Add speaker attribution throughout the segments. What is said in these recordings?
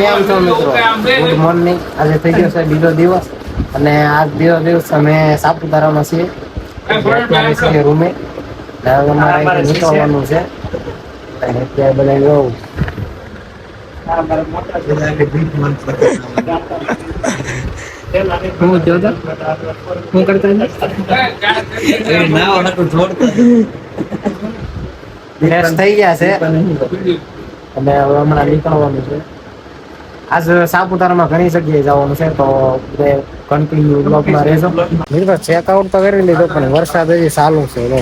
Speaker 1: કેમ છો મિત્રો? ગુડ મોર્નિંગ આજે થઈ ગયો છે બીજો દિવસ અને આજ બીજો દિવસ અમે સાપુતારામાં છીએ. અત્યારે છીએ રૂમે. હવે અમારે નીકળવાનું છે. અને અત્યારે બધા જોવું હું જોતો હું કરતા થઈ ગયા છે. અને હવે હમણાં નીકળવાનું છે. આજ સાપુતારામાં ઘણી જગ્યાએ જવાનું છે તો કન્ટિન્યુ બ્લોકમાં રહેજો. મિત્રો ચેકઆઉટ તો કરી લીધો પણ વરસાદ હજી ચાલુ છે જો.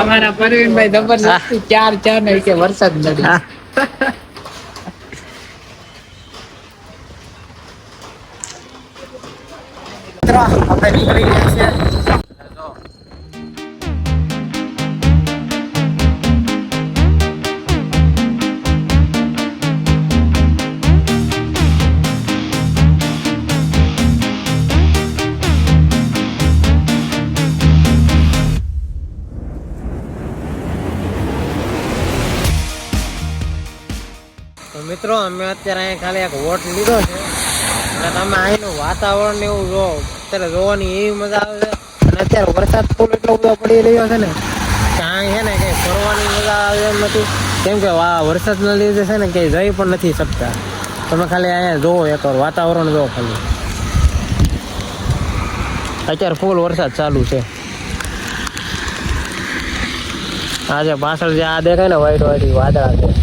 Speaker 2: અમારા પરવીનભાઈ જબરજસ્તી ચાર ચાર ને કે વરસાદ નડી.
Speaker 1: આપણે નીકળી ગયા છીએ. મિત્રો, અમે અત્યારે અહીંયા ખાલી એક વોટ લીધો છે. અને તમે અહીંનું વાતાવરણ ને એવું જો, અત્યારે જોવાની એવી મજા આવે છે. અને અત્યારે વરસાદ ફૂલ એટલો બધો પડી રહ્યો છે ને, કે અહીં છે ને કંઈ ફરવાની મજા આવે એમ નથી. કેમ કે વરસાદના લીધે છે ને કંઈ જઈ પણ નથી શકતા. તમે ખાલી અહીંયા જોવો એકવાર વાતાવરણ જોવો ખાલી. અત્યારે ફૂલ વરસાદ ચાલુ છે. આજે પાછળ જે આ દેખાય ને, વાઈટ વાઈટ વાદળા છે.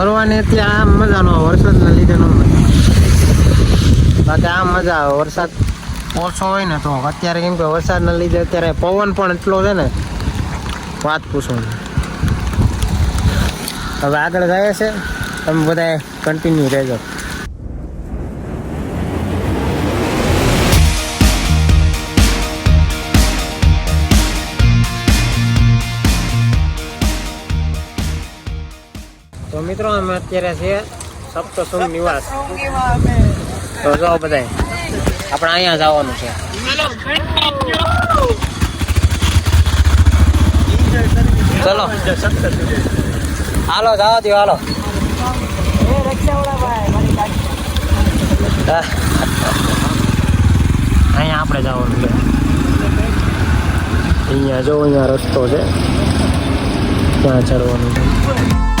Speaker 1: ફરવાની ત્યાં આમ મજાનો વરસાદના લીધે નો બાકી આમ મજા આવે, વરસાદ ઓછો હોય ને તો. અત્યારે કેમ કે વરસાદના લીધે અત્યારે પવન પણ એટલો છે ને, વાત પૂછો. હવે આગળ જાય છે, તમે બધા કન્ટિન્યુ રહેજો. મિત્રો અમે અત્યારે છીએ સપ્તસુંગ નિવાસ. તો જાઓ બધા આપણે અહીંયા જવાનું છે. ચલો. હાલો જાઓ દો હાલો. અહીંયા આપણે જવાનું છે. અહીંયા જો અહીંયા રસ્તો છે ત્યાં ચડવાનું છે.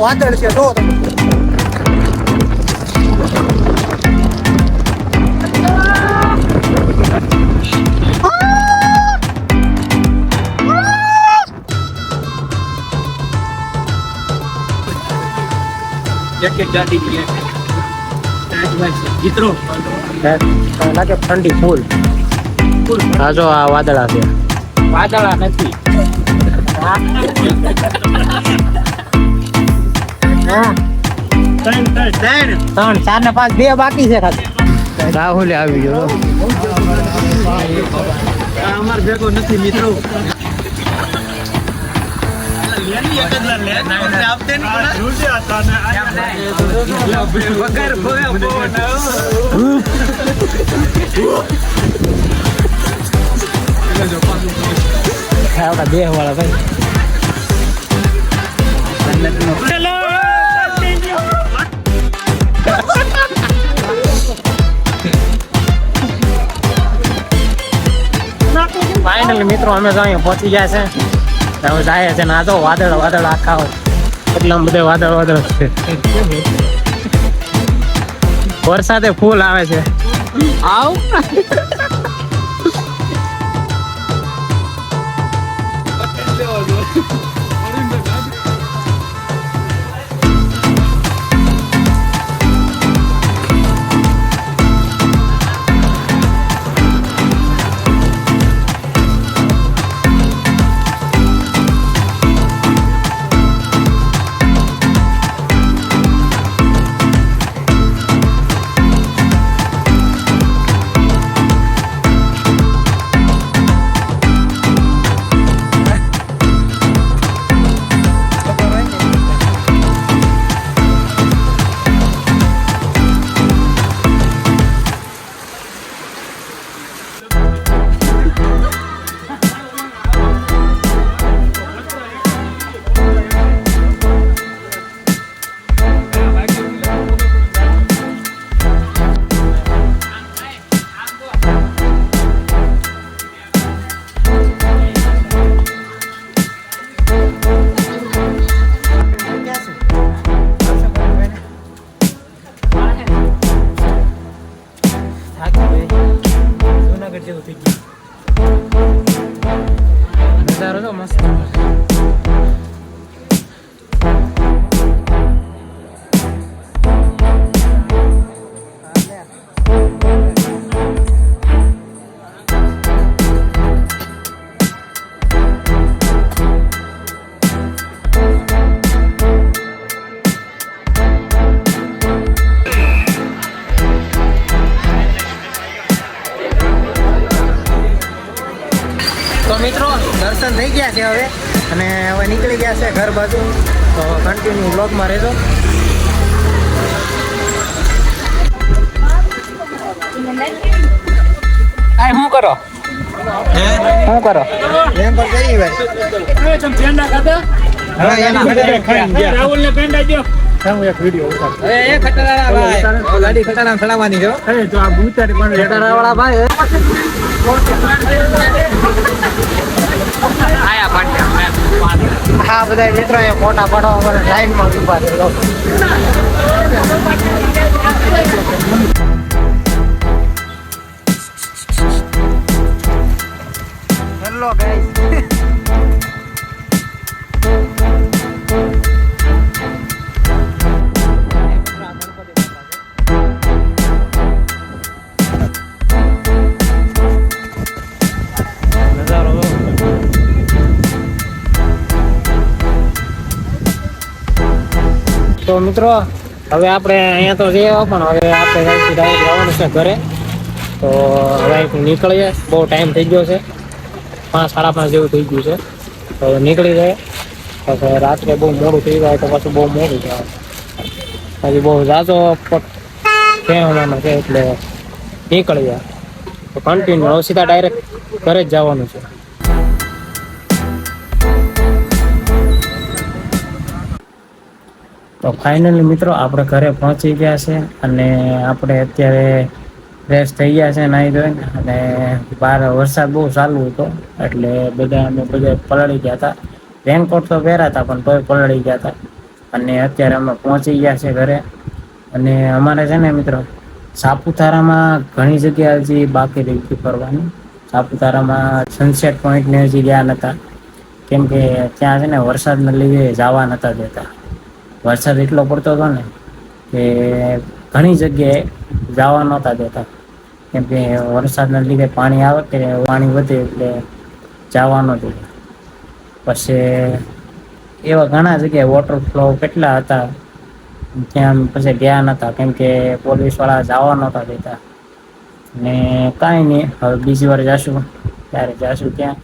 Speaker 1: હાવ વાદળ છે. જો તમે? લાગે ઠંડી ફૂલ. હા જો આ વાદળા છે.
Speaker 2: વાદળા નથી.
Speaker 1: ત્રણ ચાર ને પાંચ બે બાકી છે ખાલી. રાહુલ આવી ગયો.
Speaker 2: અમાર ભેગો નથી મિત્રો વગર ભોયા
Speaker 1: દેહ વાળા ભાઈ. ફાઇનલી મિત્રો, અમે તો અહીંયા પહોંચી ગયા છે. હવે જાય છે ને આ તો વાદળ વાદળ આખા હોય. એટલા બધે વાદળ વાદળ છે. વરસાદે ફૂલ આવે છે.
Speaker 2: આવ?
Speaker 1: તો મિત્રો દર્શન થઈ ગયા છે હવે. અને હવે નીકળી ગયા છે ઘર બાજુ. તો કન્ટિન્યુ બ્લોગમાં રહેજો.
Speaker 2: શું કરો?
Speaker 1: હે?
Speaker 2: શું કરો?
Speaker 1: એમ પર જઈએ ભાઈ. હવે એના
Speaker 3: રાહુલ ને પેંડા દો
Speaker 2: એ એ ખટારા ભાઈ. ગાડી ખટારા ચડાવવાની છે
Speaker 3: એ તો આ ભૂતારી પણ
Speaker 1: વાળા ભાઈ. હા બધા મિત્રો એ ફોટા પાડવા અમારે લાઈનમાં ઊભા છે મિત્રો, હવે આપણે અહીંયા તો જઈએ પણ હવે આપણે ડાયરેક્ટ જવાનું છે ઘરે. તો હવે અહીંથી નીકળીએ. બહુ ટાઈમ થઈ ગયો છે. પાંચ, સાડા પાંચ જેવું થઈ ગયું છે. તો નીકળી જાય પછી રાત્રે બહુ મોડું થઈ જાય તો પછી બહુ મોડું થાય. પછી બહુ ઝાઝો કહેવાનો છે એટલે નીકળી જાય તો કન્ટિન્યુ સીધા ડાયરેક્ટ ઘરે જ જવાનું છે. તો ફાઇનલી મિત્રો આપણે ઘરે પહોંચી ગયા છે અને આપણે અત્યારે ફ્રેશ થઈ ગયા છે નાહી ધોઈને અને બહાર વરસાદ બહુ ચાલુ હતો એટલે બધા અમે બધા પલળી ગયા હતા. રેનકોટ તો પહેર્યા હતા પણ તોય પલળી ગયા હતા. અને અત્યારે અમે પહોંચી ગયા છે ઘરે. અને અમારે છે ને મિત્રો સાપુતારામાં ઘણી જગ્યા હજી બાકી રહી હતી ફરવાની. સાપુતારામાં સનસેટ પોઈન્ટને હજી ગયા નહોતા કેમ કે ત્યાં છે ને વરસાદના લીધે જવા નહોતા દેતા. વરસાદ એટલો પડતો હતો ને કે ઘણી જગ્યાએ જવા નહોતા દેતા. કેમ કે વરસાદના લીધે પાણી આવે કે પાણી વધે એટલે જવા ન દે પછી એવા ઘણા જગ્યાએ વોટરફ્લો કેટલા હતા, ત્યાં પછી ગયા નહોતા કેમ કે પોલીસવાળા જવા નહોતા દેતા. ને કાંઈ નહીં, હવે બીજી વાર જશું. ત્યારે જશું ત્યાં.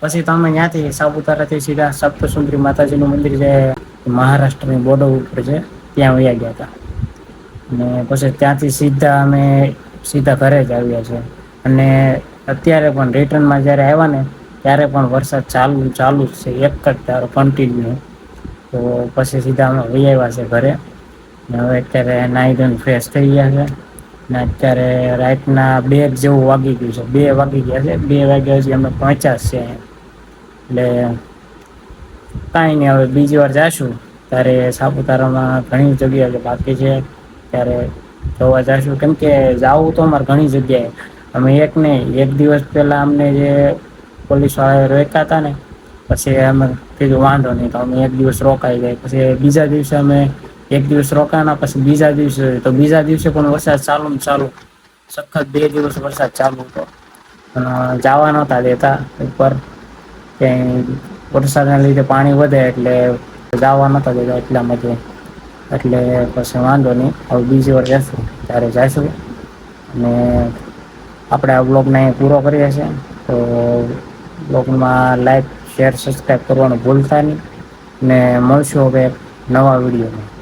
Speaker 1: પછી તમે ત્યાંથી સાપુતારાથી સીધા સપ્તસુંદરી માતાજીનું મંદિર છે મહારાષ્ટ્રની બોર્ડર ઉપર છે, ત્યાં વયા ગયા હતા. અને પછી ત્યાંથી સીધા અમે સીધા ઘરે જ આવ્યા છે અને અત્યારે પણ રિટર્નમાં જ્યારે આવ્યા ને, ત્યારે પણ વરસાદ ચાલુ ચાલુ જ છે, એક જ ધારો કન્ટિન્યુ તો પછી સીધા અમે વહી આવ્યા છે ઘરે. ને હવે અત્યારે નાહી ધોઈને ફ્રેશ થઈ ગયા છે. ને અત્યારે રાતના બે જેવું વાગી ગયું છે. બે વાગી ગયા છે, બે વાગ્યા હજી અમે પહોંચ્યા છે. એટલે કાંઈ નહીં, હવે બીજી વાર જાશું. ત્યારે સાપુતારામાં ઘણી જગ્યાએ જે બાકી છે, ત્યારે જોવા જાશું. કેમ કે જાવું તો અમારે ઘણી જગ્યાએ. અમે એક નહીં, એક દિવસ પહેલાં અમને જે પોલીસવાળાએ રોક્યા હતા ને, પછી અમે કીધું વાંધો નહીં, તો અમે એક દિવસ રોકાઈ જાય. પછી બીજા દિવસે અમે એક દિવસ રોકાણા, પછી બીજા દિવસે, તો બીજા દિવસે પણ વરસાદ ચાલુ ને ચાલુ. સખત બે દિવસ વરસાદ ચાલુ હતો. જવા નહોતા દેતા ઉપર. ક્યાંય વરસાદના લીધે પાણી વધે એટલે જવા નહોતા દેતા એટલા માટે એટલે પછી વાંધો નહીં. હવે બીજી વાર જશું. ત્યારે જઈશું. અને આપણે આ બ્લોગને પૂરો કરીએ છીએ. તો બ્લોગમાં લાઈક, શેર, સબસ્ક્રાઈબ કરવાનું ભૂલતા નહીં. ને મળશું હવે નવા વિડીયોમાં.